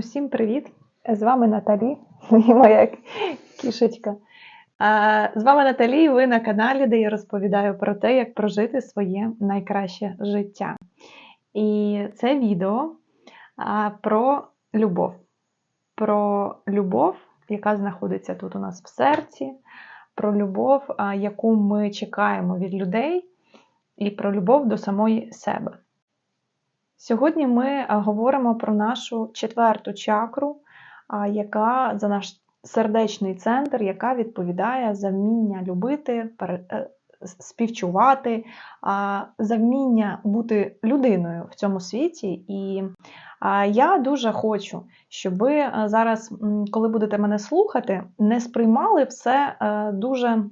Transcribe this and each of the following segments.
Усім привіт! З вами Наталі, і моя кішечка. З вами Наталі, і ви на каналі, де я розповідаю про те, як прожити своє найкраще життя. І це відео про любов. Про любов, яка знаходиться тут у нас в серці, про любов, яку ми чекаємо від людей, і про любов до самої себе. Сьогодні ми говоримо про нашу четверту чакру, яка за наш сердечний центр, яка відповідає за вміння любити, е, співчувати, за вміння бути людиною в цьому світі. І я дуже хочу, щоб ви зараз, коли будете мене слухати, не сприймали все е, дуже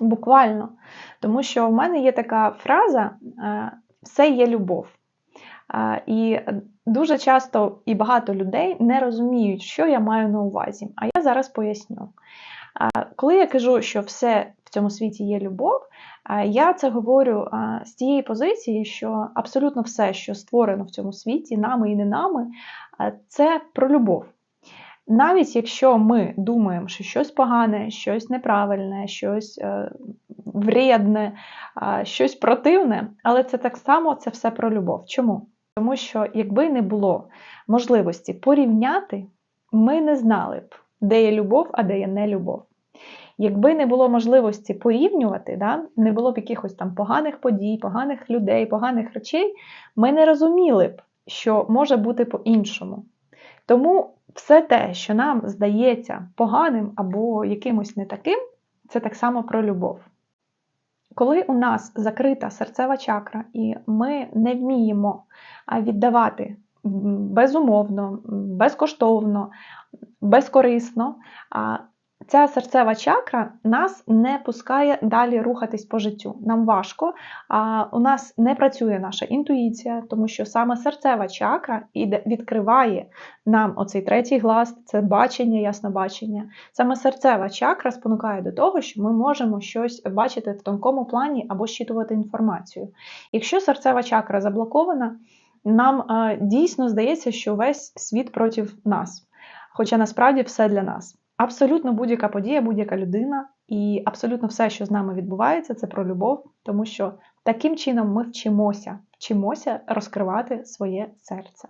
буквально. Тому що в мене є така фраза: е, все є любов. І дуже часто і багато людей не розуміють, що я маю на увазі. А я зараз поясню. Коли я кажу, що все в цьому світі є любов, я це говорю з тієї позиції, що абсолютно все, що створено в цьому світі, нами і не нами, це про любов. Навіть якщо ми думаємо, що щось погане, щось неправильне, щось е, вредне, щось противне, але це так само це все про любов. Чому? Тому що, якби не було можливості порівняти, ми не знали б, де є любов, а де є не любов. Якби не було можливості порівнювати, да, не було б якихось там поганих подій, поганих людей, поганих речей, ми не розуміли б, що може бути по-іншому. Тому все те, що нам здається поганим або якимось не таким, це так само про любов. Коли у нас закрита серцева чакра, і ми не вміємо віддавати безумовно, безкоштовно, безкорисно, ця серцева чакра нас не пускає далі рухатись по життю. Нам важко, а у нас не працює наша інтуїція, тому що саме серцева чакра відкриває нам оцей третій глаз, це бачення, яснобачення. Саме серцева чакра спонукає до того, що ми можемо щось бачити в тонкому плані або щитувати інформацію. Якщо серцева чакра заблокована, нам дійсно здається, що весь світ проти нас, хоча насправді все для нас. Абсолютно будь-яка подія, будь-яка людина, і абсолютно все, що з нами відбувається, це про любов, тому що таким чином ми вчимося, вчимося розкривати своє серце.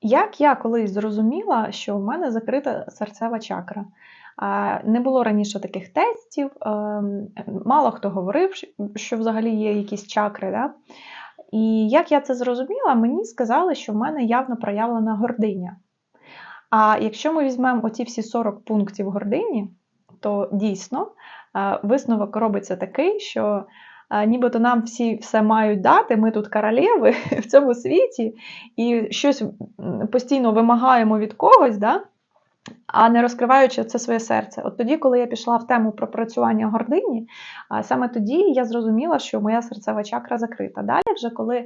Як я колись зрозуміла, що в мене закрита серцева чакра. Не було раніше таких тестів, ем, мало хто говорив, що взагалі є якісь чакри. Да? І як я це зрозуміла, мені сказали, що в мене явно проявлена гординя. А якщо ми візьмемо оці всі 40 пунктів гордині, то дійсно висновок робиться такий, що нібито нам всі все мають дати, ми тут королеви в цьому світі, і щось постійно вимагаємо від когось, да? а не розкриваючи це своє серце. От тоді, коли я пішла в тему пропрацювання гордині, саме тоді я зрозуміла, що моя серцева чакра закрита. Далі, вже коли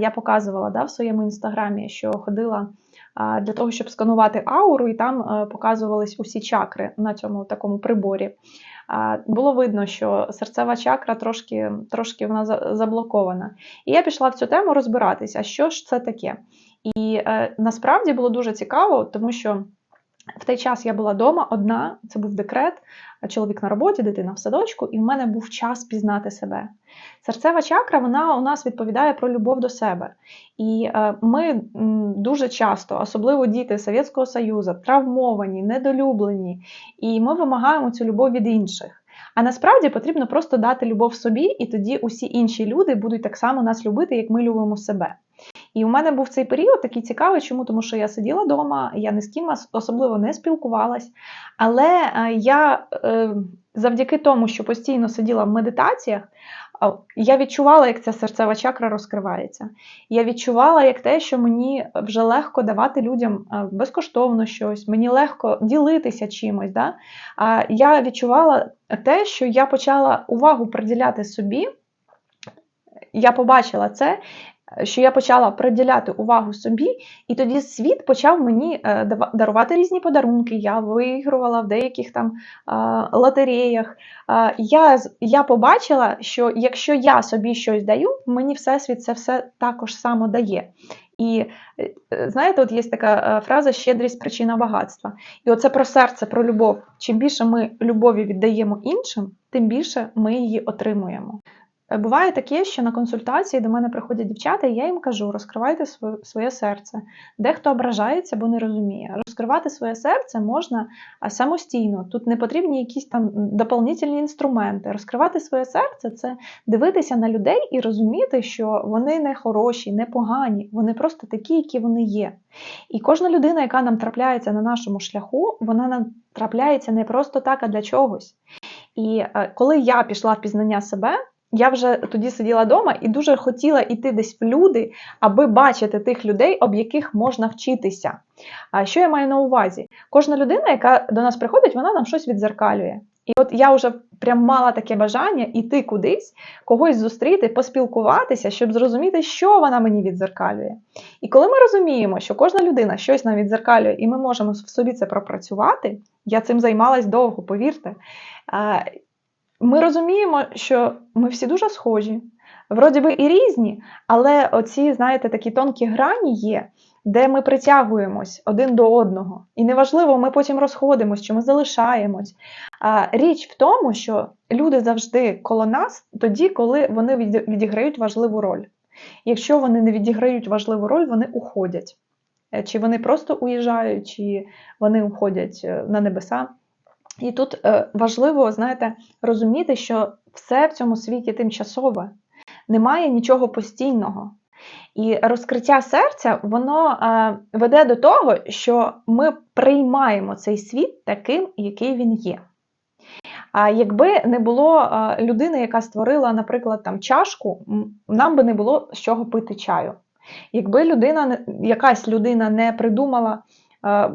я показувала да, в своєму інстаграмі, що ходила для того, щоб сканувати ауру, і там е, показувались усі чакри на цьому такому приборі. Було видно, що серцева чакра трошки трошки вона заблокована. І я пішла в цю тему розбиратися, що ж це таке. І е, насправді було дуже цікаво, тому що. В той час я була вдома одна, це був декрет, чоловік на роботі, дитина в садочку, і в мене був час пізнати себе. Серцева чакра вона у нас відповідає про любов до себе. І е, ми дуже часто, особливо діти Совєтського Союзу, травмовані, недолюблені, і ми вимагаємо цю любов від інших. А насправді потрібно просто дати любов собі, і тоді усі інші люди будуть так само нас любити, як ми любимо себе. І у мене був цей період такий цікавий, чому? Тому що я сиділа вдома, я ні з ким особливо не спілкувалась. Але е, я е, завдяки тому, що постійно сиділа в медитаціях, я відчувала, як ця серцева чакра розкривається. Я відчувала, як те, що мені вже легко давати людям е, безкоштовно щось, мені легко ділитися чимось. Да? Я відчувала те, що я почала увагу приділяти собі. Я побачила це, що я почала приділяти увагу собі, і тоді світ почав мені е, дарувати різні подарунки. Я виігрувала в деяких там лотереях. Я я побачила, що якщо я собі щось даю, мені всесвіт це все також само дає. І е, знаєте, от є така е, фраза щедрість причина багатства. І оце про серце, про любов. Чим більше ми любові віддаємо іншим, тим більше ми її отримуємо. Е, Буває таке, що на консультації до мене приходять дівчата, і я їм кажу: розкривайте своє, серце. Дехто ображається, бо не розуміє. Розкривати своє серце можна самостійно. Тут не потрібні якісь там доповнительні інструменти. Розкривати своє серце це дивитися на людей і розуміти, що вони не хороші, не погані, вони просто такі, які вони є. І кожна людина, яка нам трапляється на нашому шляху, вона нам трапляється не просто так, а для чогось. І е, коли я пішла в пізнання себе, я вже тоді сиділа вдома і дуже хотіла йти десь в люди, аби бачити тих людей, об яких можна вчитися. А що я маю на увазі? Кожна людина, яка до нас приходить, вона нам щось відзеркалює. І от я вже прям мала таке бажання йти кудись, когось зустріти, поспілкуватися, щоб зрозуміти, що вона мені відзеркалює. І коли ми розуміємо, що кожна людина щось нам відзеркалює, і ми можемо в собі це пропрацювати, я цим займалась довго, повірте. Ми розуміємо, що ми всі дуже схожі, вроді би і різні, але оці, знаєте, такі тонкі грані є, де ми притягуємось один до одного. І неважливо, ми потім розходимось, чи ми залишаємось. А, Річ в тому, що люди завжди коло нас тоді, коли вони відіграють важливу роль. Якщо вони не відіграють важливу роль, вони уходять. Е, Чи вони просто уїжджають, чи вони уходять е, на небеса. І тут е, важливо, знаєте, розуміти, що все в цьому світі тимчасове, немає нічого постійного. І розкриття серця воно е, веде до того, що ми приймаємо цей світ таким, який він є. А якби не було е, людини, яка створила, наприклад, там чашку, нам би не було з чого пити чаю. Якби людина, якась людина не придумала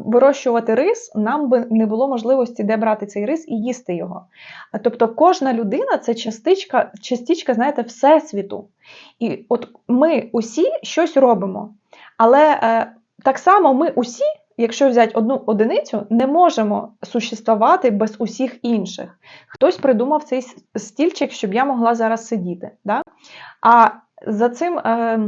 вирощувати рис, нам би не було можливості, де брати цей рис і їсти його. Тобто кожна людина це частичка, частичка, знаєте, всесвіту. І от ми усі щось робимо. Але е, так само ми усі, якщо взяти одну одиницю, не можемо существувати без усіх інших. Хтось придумав цей стільчик, щоб я могла зараз сидіти. Да? А за цим е,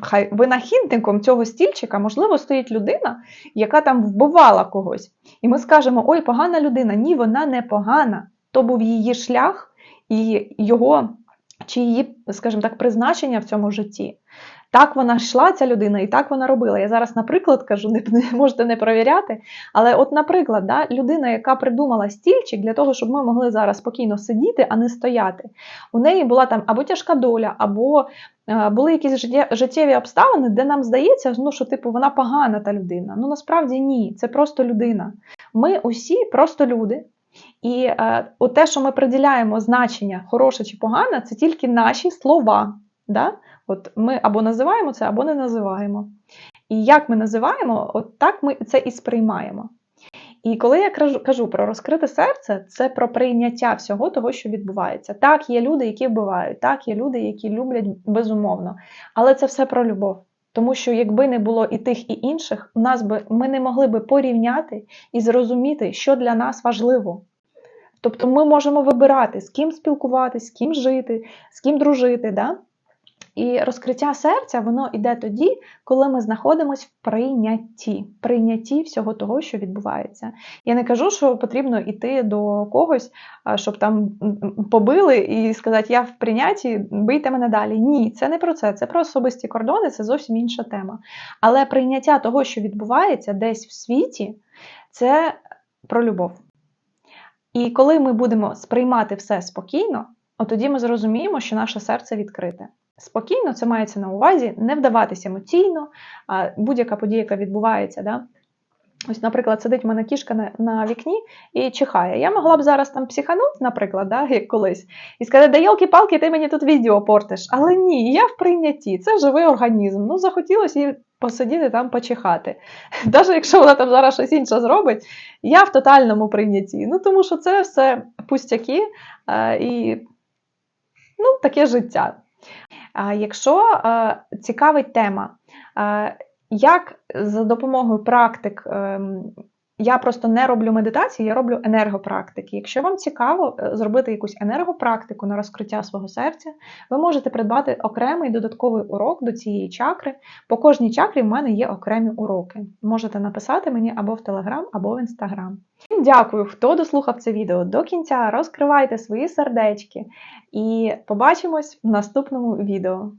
хай винахідником цього стільчика, можливо, стоїть людина, яка там вбивала когось. І ми скажемо: ой, погана людина. Ні, вона не погана. То був її шлях і його чи її, скажімо так, призначення в цьому житті. Так вона йшла, ця людина, і так вона робила. Я зараз, наприклад, кажу, не, не можете не провіряти. Але, от, наприклад, да, людина, яка придумала стільчик для того, щоб ми могли зараз спокійно сидіти, а не стояти. У неї була там або тяжка доля, або е, були якісь життєві обставини, де нам здається, ну, що типу вона погана та людина. Ну насправді ні, це просто людина. Ми усі просто люди. І е, от те, що ми приділяємо значення хороше чи погане, це тільки наші слова. Да? От ми або називаємо це, або не називаємо. І як ми називаємо, от так ми це і сприймаємо. І коли я кажу, про розкрите серце, це про прийняття всього того, що відбувається. Так, є люди, які вбивають, так, є люди, які люблять безумовно. Але це все про любов. Тому що якби не було і тих, і інших, у нас би ми не могли би порівняти і зрозуміти, що для нас важливо. Тобто ми можемо вибирати, з ким спілкуватися, з ким жити, з ким дружити. Да? І розкриття серця воно йде тоді, коли ми знаходимося в прийнятті, прийнятті всього того, що відбувається. Я не кажу, що потрібно йти до когось, щоб там побили і сказати, я в прийнятті, бийте мене далі. Ні, це не про це. Це про особисті кордони, це зовсім інша тема. Але прийняття того, що відбувається десь в світі, це про любов. І коли ми будемо сприймати все спокійно, от тоді ми зрозуміємо, що наше серце відкрите. Спокійно, це мається на увазі, не вдаватися емоційно, будь-яка подія, яка відбувається. Да? Ось, наприклад, сидить в мене кішка на, на вікні і чихає. Я могла б зараз там психануть, наприклад, да, як колись, і сказати, да йолки-палки, ти мені тут відео портиш. Але ні, я в прийнятті, це живий організм. Ну, захотілося їй посидіти там почихати. Навіть якщо вона там зараз щось інше зробить, я в тотальному прийнятті. Ну, тому що це все пустяки і ну, таке життя. Якщо е, цікавить тема, е, як за допомогою практик ем, Я просто не роблю медитації, я роблю енергопрактики. Якщо вам цікаво е, зробити якусь енергопрактику на розкриття свого серця, ви можете придбати окремий додатковий урок до цієї чакри. По кожній чакрі в мене є окремі уроки. Можете написати мені або в Телеграм, або в Інстаграм. Дякую, хто дослухав це відео до кінця. Розкривайте свої сердечки і побачимось в наступному відео.